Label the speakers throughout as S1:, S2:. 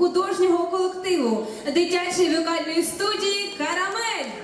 S1: художнього колективу дитячої вокальної студії Карамель.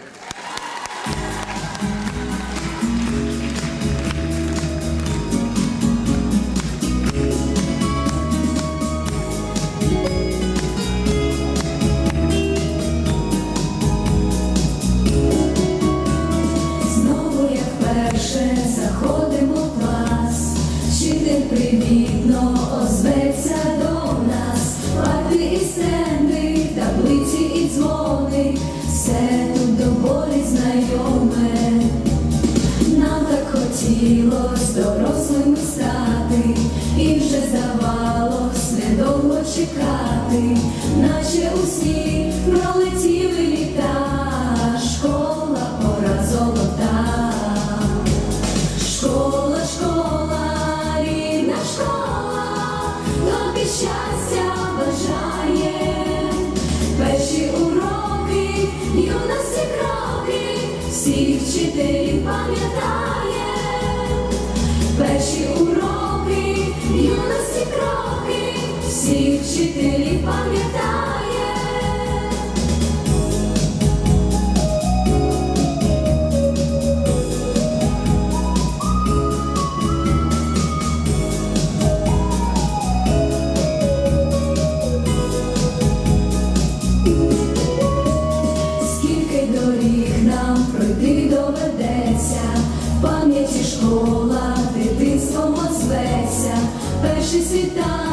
S2: всіх вчителів пам'ятає. Скільки доріг нам пройти доведеться, пам'яті школа дитинство озветься, перший світанок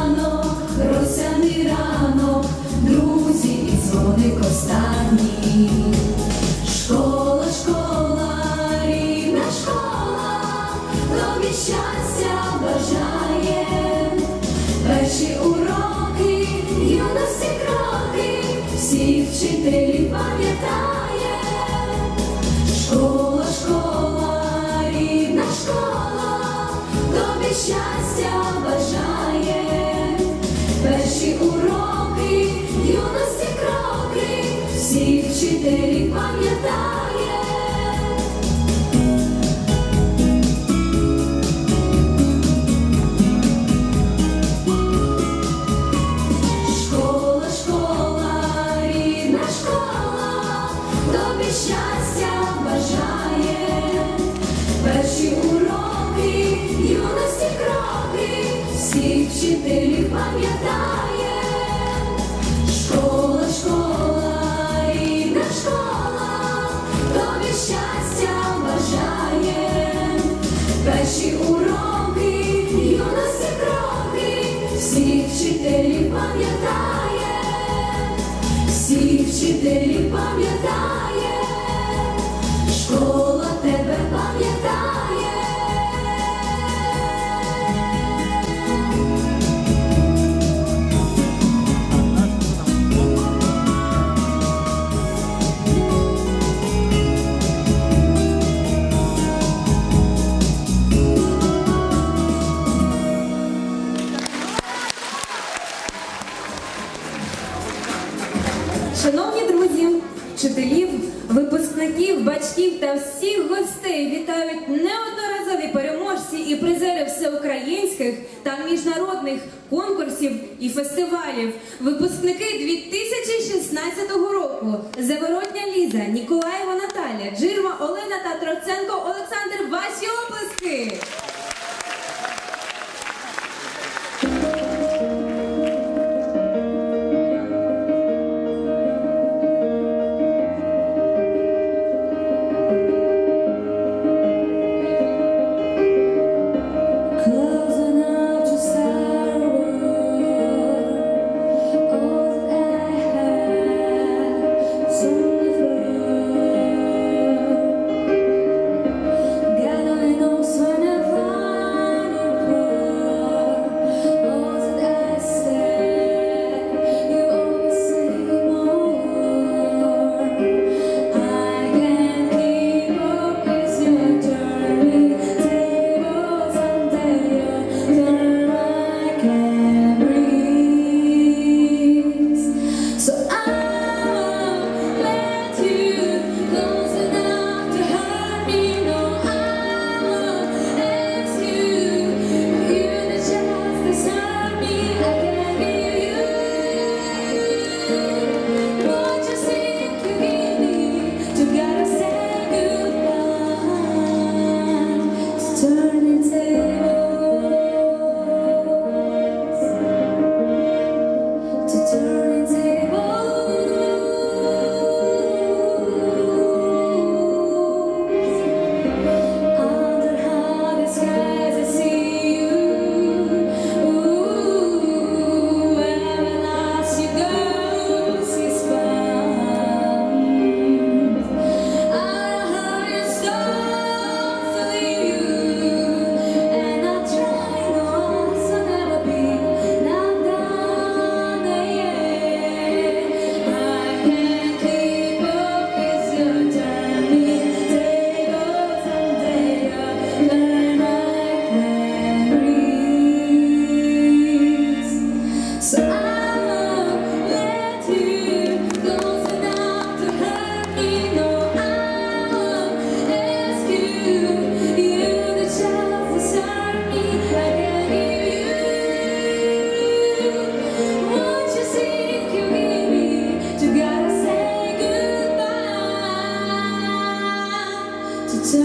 S2: пам'ятаю.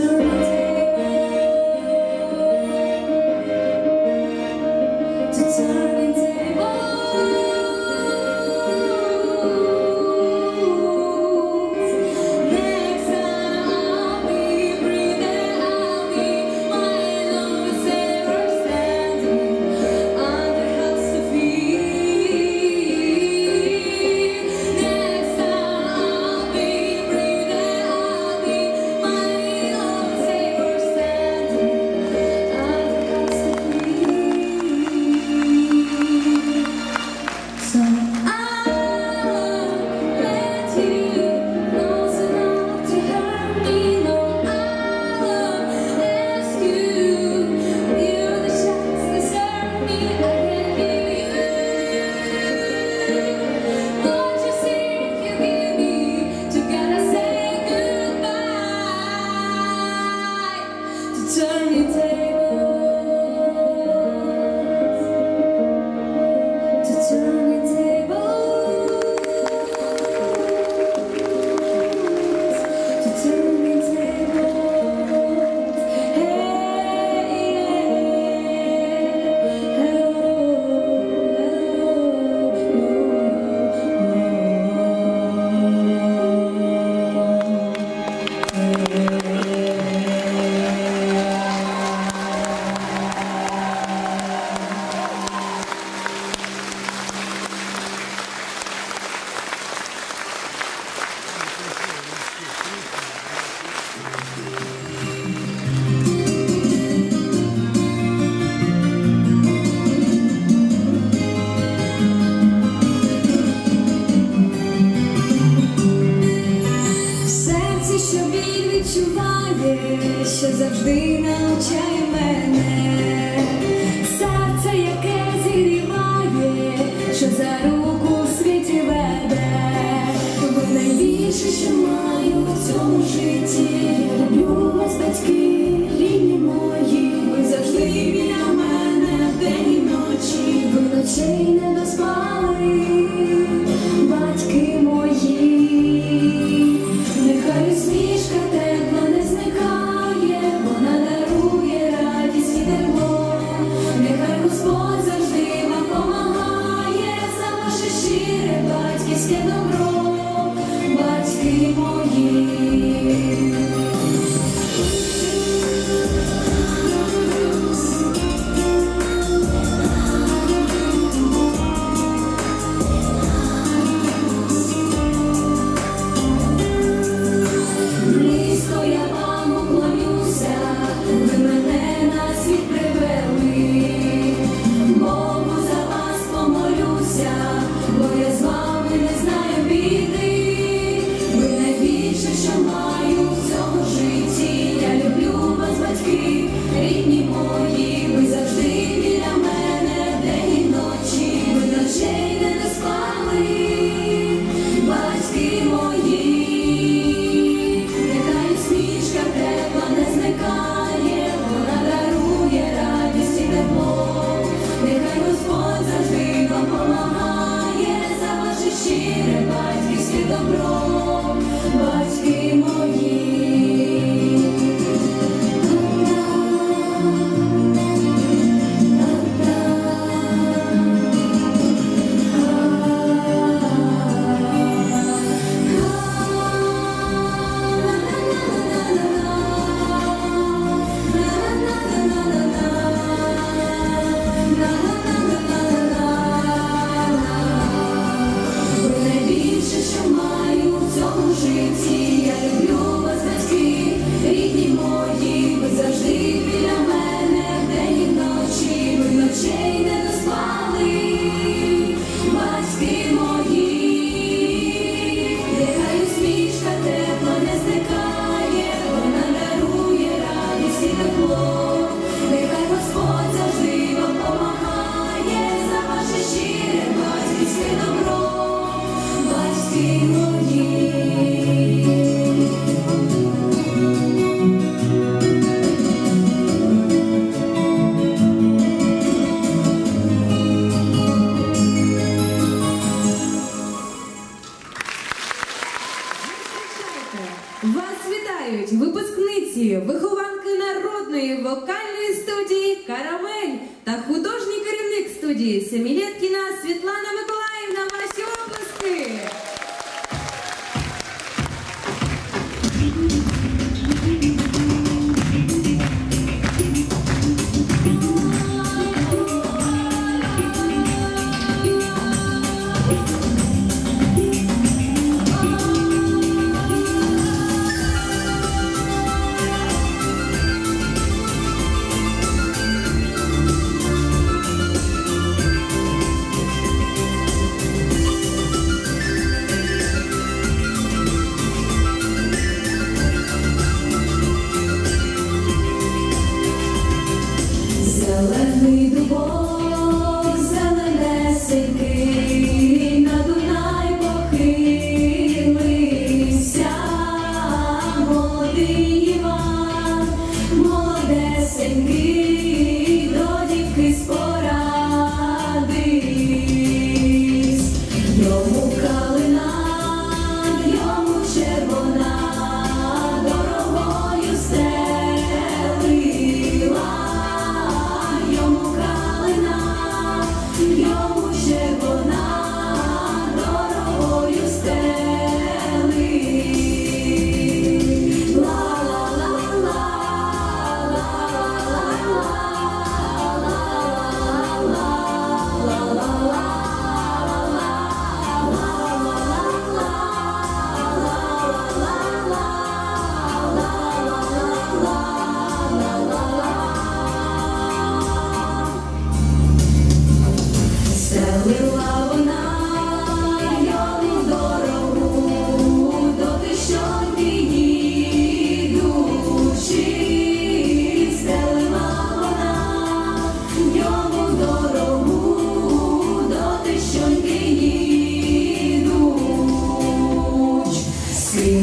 S2: Spirit.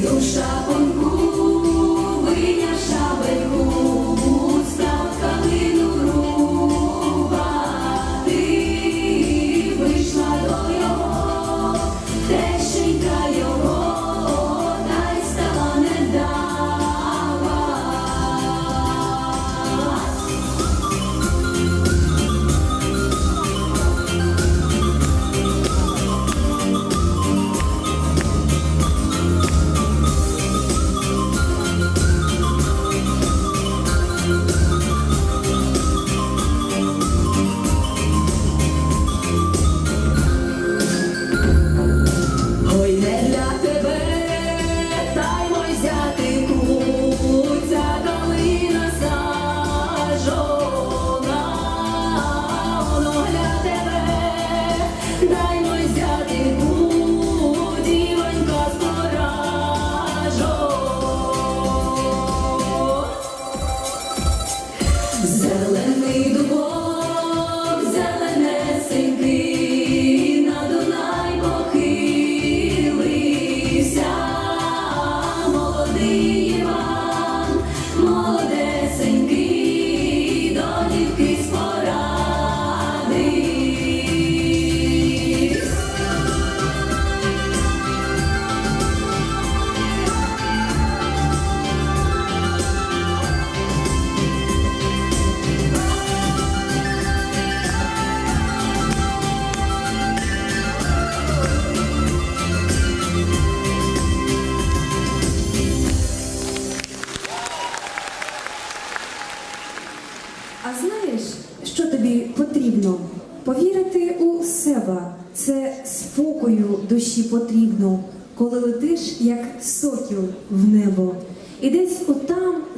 S2: душа.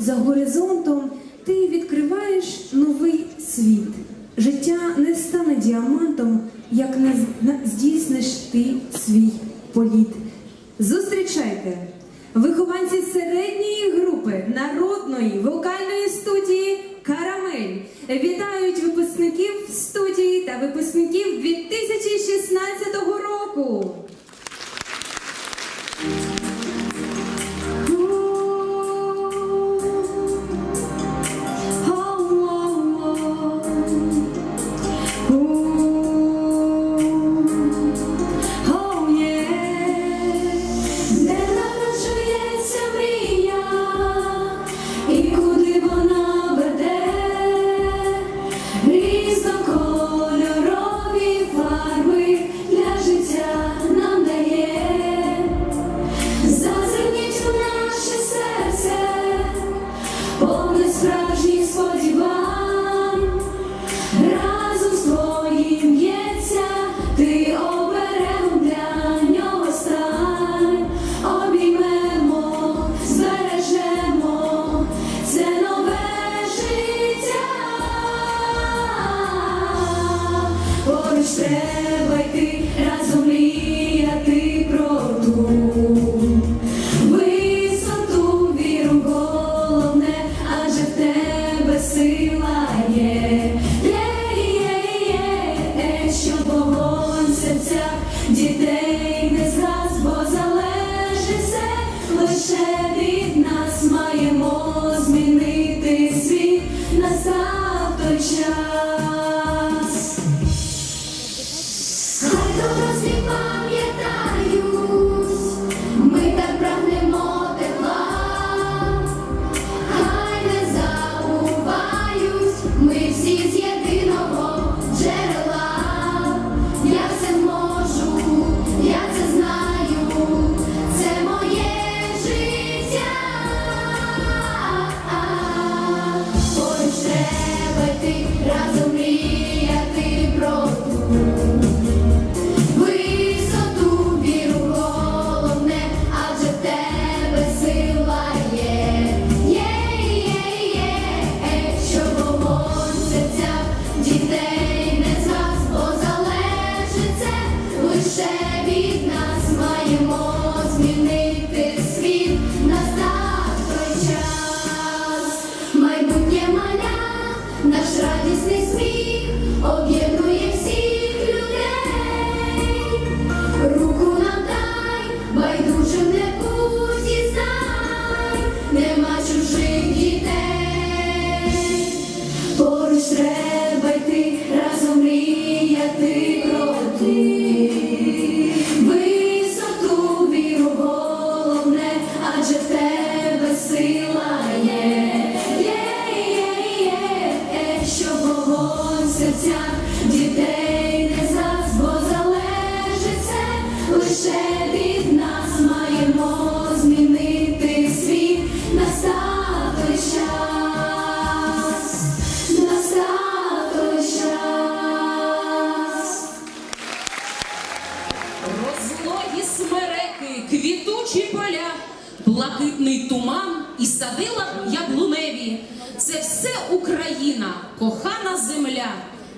S2: за горизонтом ти відкриваєш новий світ. Життя не стане діамантом, як не здійсниш ти свій політ. Зустрічайте вихованці середньої групи народної вокальної студії Карамель вітають випускників студії та випускників 2016 року.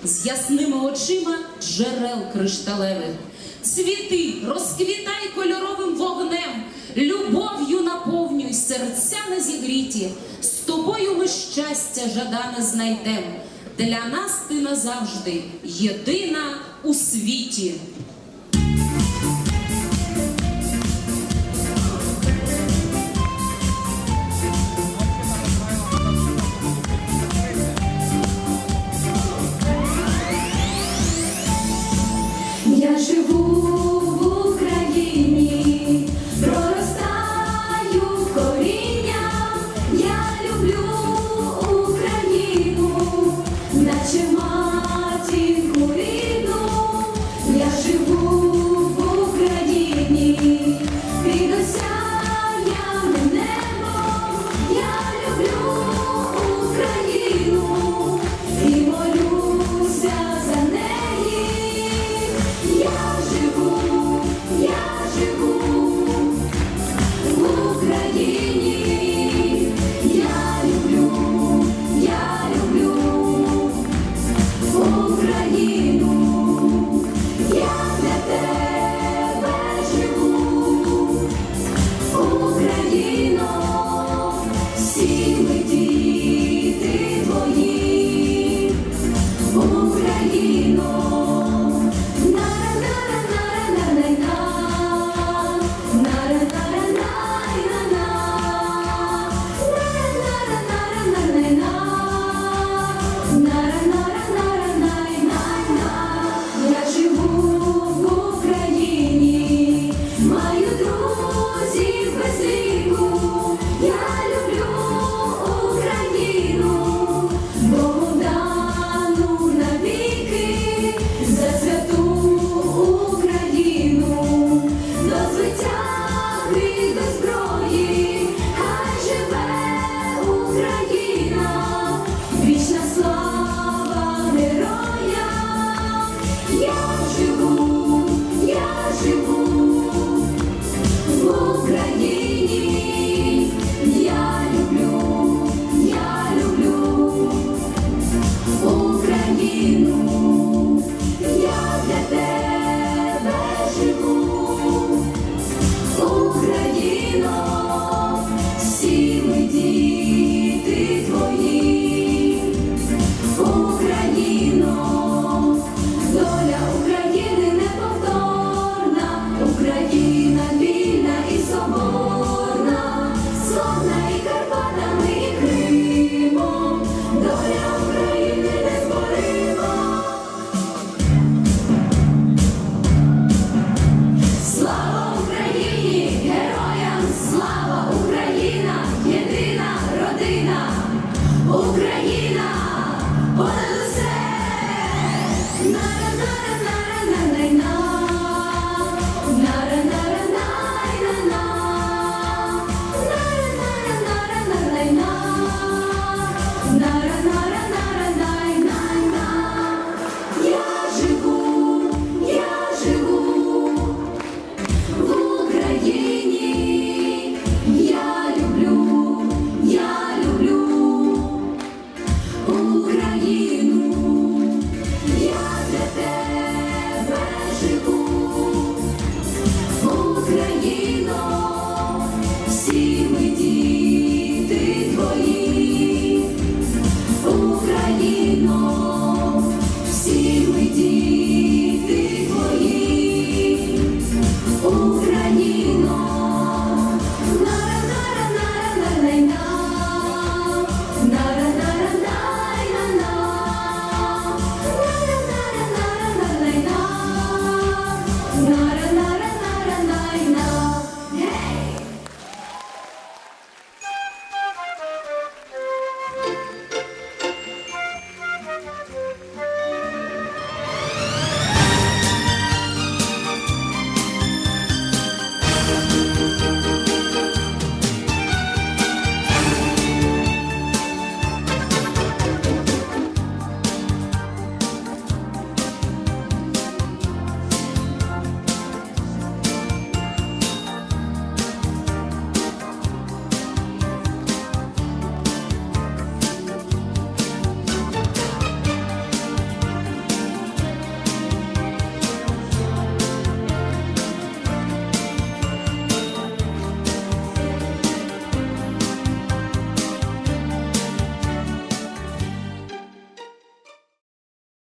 S3: з
S4: ясними очима джерел кришталевих. Цвіти, розквітай кольоровим вогнем, любов'ю наповнюй серця не зігріті, з тобою ми щастя жадане знайдем. Для нас ти назавжди єдина у світі.